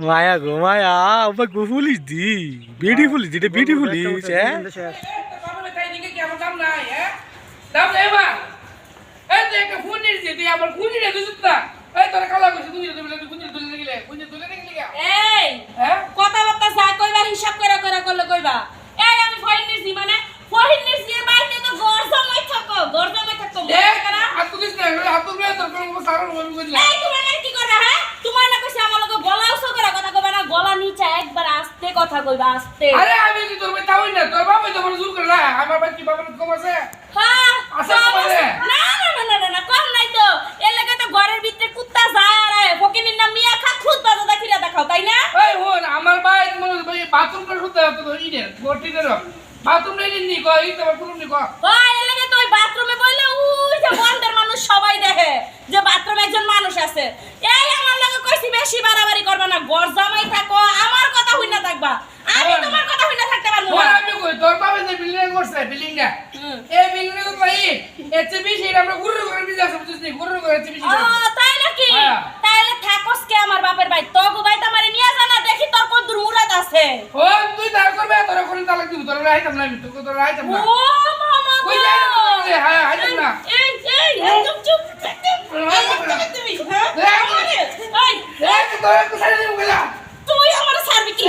মায়া গো মায়া ওবা গো police দি বেডি police এটা বেডি হ্যাঁ? নাই হ্যাঁ? হ্যাঁ? কথাবার্তা যা কইবা হিসাব করে করে করলে কইবা। এই আমি ফহিন নিছি মানে ফহিন নিছি এর তো গড় থাকো গড় থাকো দেখ হাত তুলিস না হাত তুললে তোর কোনো সারা বলবি কইলা এই তুমি আমার কি করবে হ্যাঁ তোমার না কইছে আমার লগে গলা উঁচু করে কথা কইবা না গলা নিচে একবার আস্তে কথা কইবা আস্তে। আরে আমি কি তোর তাও না তোর বাবা তো আমার জোর করে না আমার বাচ্চা বাবা কম আছে? হ্যাঁ কম আছে। না না না না না, কম নাই তো। এর লাগে তো ঘরের ভিতরে কুত্তা যায় আর। ফকিনির নাম মিয়া খা খুদ বাজা দেখিরা দেখাও তাই না? এই হন আমার ভাই মনে হয় বাথরুম করে শুতে হতো তো ইনে গোটি করে বাথরুম নেই নি কই এই তোমার কোনো নি কই ওই এর লাগে তো ওই বাথরুমে বইলে উই যে বন্ধের মানুষ সবাই দেখে যে বাথরুমে একজন মানুষ আছে। এই আমার লাগে কইছি বেশি বাড়াবাড়ি করবা না ঘর জামাই থাকো আমার কথা হইনা থাকবা আমি হ্যাঁ। তোমার কথা হইনা থাকতে পারব ওর না আমি কই তোর বাবা যে বিল্ডিং করছে বিল্ডিং না হুম। এই বিল্ডিং তো ভাই এতে বেশি আমরা গুরু করে বিজা সব বুঝছিস নি গুরু করে এতে বেশি ও তাই নাকি হ্যাঁ। তাইলে থাকস কে আমার বাপের ভাই তো গো ভাই তোমারে নিয়ে জানা দেখি তোর কত দূর মুরাদ আছে ও তুই তার করবে তোর কোন তালাক দিব তোর রাইতাম না আমি তোকে তোর রাইতাম না ও মামা কই। যাই না হ্যাঁ হাইতাম না এই এই চুপ চুপ চুপ তুমি হ্যাঁ এই, তোর সাইড দিব গেলা তুই আমার ছাড়বি কি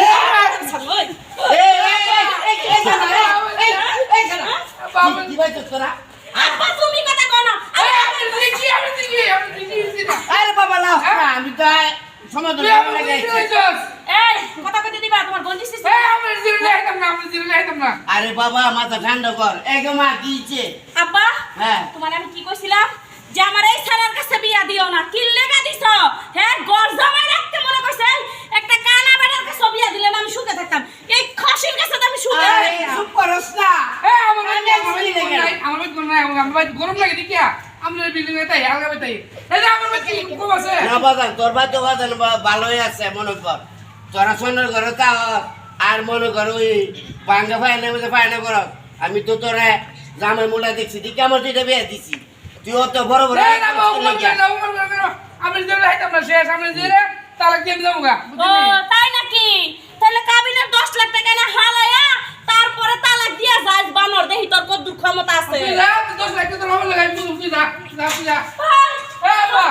ওই বাবা তোরা? আপা তুমি কথা কও না? এই আমি আমি দেখি আমি দেখি আরে বাবা না আমি তো সমাধান তুই করা আরে বাবা মাথা ঠান্ডা কর এক মা কি ইচ্ছে আব্বা হ্যাঁ। তোমার আমি কি কইছিলাম? যে আমার এই ছাড়ার কাছে বিয়া দিও না কি লেগা দিছ? হ্যাঁ গর জামাই রাখতে মনে কইছেন একটা কানা বেটার কাছে বিয়া দিলে না আমি সুখে থাকতাম। এই খাসির কাছে তো আমি সুখে আরে চুপ করস না। বাড়ি আর বলি না কেন? আমার বাড়ি কোন নাই আমার বাড়ি গরম লাগে দেখিয়া আমরা বিল্ডিং এ তাই হালকা তাই। এই আমার বাড়ি কম আছে? না বাজান তোর তো বাজান ভালোই আছে মনে কর। তোরা সোনার ঘরে তা আর মনে কর ওই পাঙ্গা ফাইনে মধ্যে ফাইনে কর আমি তো তোরা জামাই মোলা দেখছি দিকে আমার দুইটা বিয়ে দিছি? তুই অত বড় বড় আমি না শেষ আমরা জিরো তালাক দিয়ে যাব গা ও তাই নাকি তাহলে কাবিনের 10 লাখ টাকা না হালায়া তারপরে তালাক দিয়া যাস বানর দেখি তোর কত দূর ক্ষমতা আছে তুই যা তুই দশ লাখ তোর হবে লাগাই তুই তুই যা যা তুই যা ভাই, এই বাবা।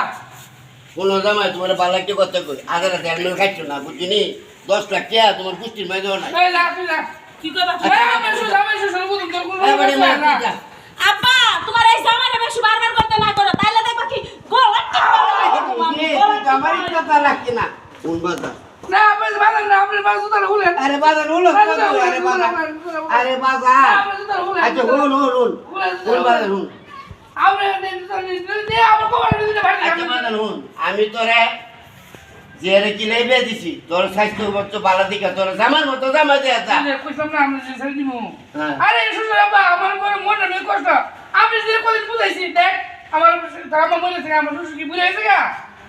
কোনো জামাই তোমার লাগতে করতে কই? আধার হাতে আমি খাইছো না বুঝিনি দশ লাখ টাকা তোমার পুষ্টির মাই দেওয়া নাই। কি যা। আব্বা তোমার এই জামাইটা বেশি বারবার করতে না করো তাইলে দেখবা কি গলা এ, তুই তো আমারই কথা লাগছে না। কোন বাজার? না আমি ভালো না আমি ভালো সুতরাং বলেন আরে বাজার হলো? আরে বাজার আরে বাজার আচ্ছা হুন হুন হুন হুন বাজার বাজার হুন আমি তোরে যে রে কি লেবে দিছি তোর স্বাস্থ্য মতো ভালো দিকে তোর জামার মতো জামা দেয়া তা। কইতাম না আমরা ছেড়ে দিব হ্যাঁ। আরে শুনুন বাবা আমার বড় মনে নেই কষ্ট। আমি যে কদিন বুঝাইছি দেখ আমার আমার মনে থেকে আমার শ্বশুর কি বুঝাইছে গা?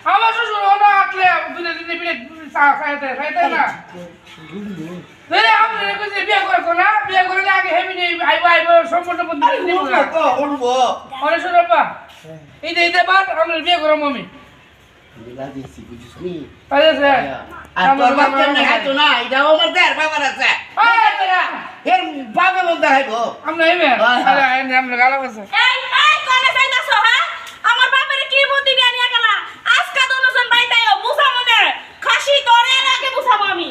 আমার শ্বশুর ওনা আটলে দুধে দিনে বিলে খাইতে খাইতে না। রে আমরা কইছে বিয়ে করে কোনা বিয়ে করে আগে হেবি নেই আইবা আইবা সম্পূর্ণ বন্ধ দিব উঠবো তো উঠবো আরে বাবা এই এই যে বাদ আমরা বিয়ে করো মমি। দিলা দিছি বুঝিস নি তাই আছে? আর তোর বাপ কেমনে খাইতো না? এটাও আমার দেড় বাবার আছে। এর বাবা বলতে খাইবো। আমরা এবে আরে আমরা গালা আছে এই এই কোনে যাইতাছো হ্যাঁ আমার বাপের কি বুদ্ধি দিয়ে নিয়ে গেলা আজকা দুজন বাইতাইও বুঝা মনে খাসি তোরে এর আগে বুঝাবো আমি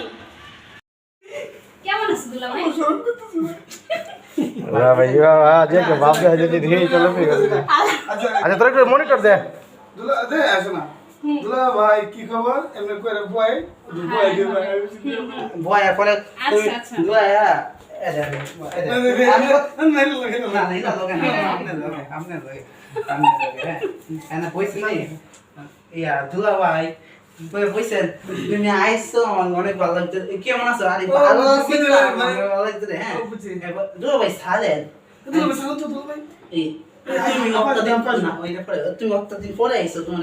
কেমন আছিস দুলা ভাই রা ভাই বাবা যে কে বাপ দে যদি দিয়ে চলে ফিরে আচ্ছা তোর একটু মনিটর দে দুলা দে আসো না দুলা ভাই কি খবর এমনি করে বয় বয় দে ভাই বয়া পরে তুই আচ্ছা, আচ্ছা। হ্যাঁ ইয়া দুলা ভাই বই বইছেন তুমি আইছো আমার অনেক ভালো লাগছে। কেমন আছো? আরে ভালো আছি। আমার ভালো লাগছে রে, হ্যাঁ। দুলা ভাই সালেন দুলা ভাই সাথে তো দুলা ভাই। এই তুমি অক্টা দিন পরে না পরে তুমি অক্টা দিন পরে আইসো তোমার